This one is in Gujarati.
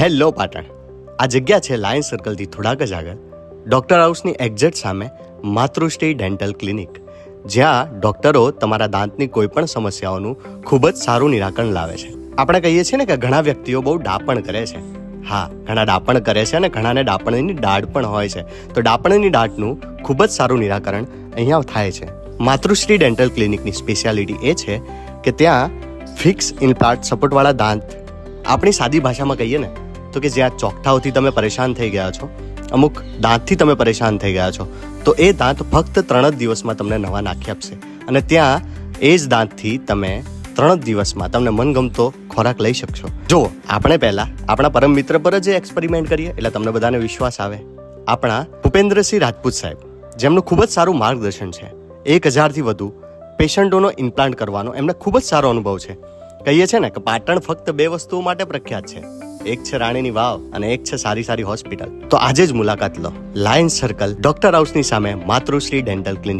હેલો પાટણ. આ જગ્યા છે લાયન સર્કલથી થોડાક જ આગળ. ડૉક્ટર હાઉસની એક્ઝેક્ટ સામે માતૃશ્રી ડેન્ટલ ક્લિનિક, જ્યાં ડૉક્ટરો તમારા દાંતની કોઈપણ સમસ્યાઓનું ખૂબ જ સારું નિરાકરણ લાવે છે. આપણે કહીએ છીએ ને કે ઘણા વ્યક્તિઓ બહુ ડાપણ કરે છે. હા, ઘણા ડાપણ કરે છે અને ઘણાને ડાપણની દાઢ પણ હોય છે. તો ડાપણની દાઢનું ખૂબ જ સારું નિરાકરણ અહીંયા થાય છે. માતૃશ્રી ડેન્ટલ ક્લિનિકની સ્પેશિયાલિટી એ છે કે ત્યાં ફિક્સ ઇમ્પ્લાન્ટ સપોર્ટવાળા દાંત આપણી સાદી ભાષામાં કહીએ ને તો કે જ્યાં ચોકઠાઓથી તમે પરેશાન થઈ ગયા છો, અમુક દાંતથી તમે પરેશાન થઈ ગયા છો, તો એ દાંત ફક્ત ત્રણ જ દિવસમાં તમને નવા નાખી આપશે. અને ત્યાં એ જ દાંતથી તમે ત્રણ જ દિવસમાં તમને મનગમતો ખોરાક લઈ શકશો. જુઓ, આપણે પહેલા આપણા પરમ મિત્ર પર જ એક્સપેરિમેન્ટ કરીએ, એટલે તમને બધાને વિશ્વાસ આવે. આપણા ભૂપેન્દ્રસિંહ રાજપૂત સાહેબ, જેમનું ખૂબ જ સારું માર્ગદર્શન છે, એક હજારથી વધુ પેશન્ટોનો ઇમ્પ્લાન્ટ કરવાનો એમને ખૂબ જ સારો અનુભવ છે. કહીએ છે ને કે પાટણ ફક્ત બે વસ્તુઓ માટે પ્રખ્યાત છે. એક છે રાણીની વાવ અને એક છે સારી સારી હોસ્પિટલ. તો આજે જ મુલાકાત લો. લાયન્સ સર્કલ ડોક્ટર હાઉસની સામે માતૃશ્રી ડેન્ટલ ક્લિનિક.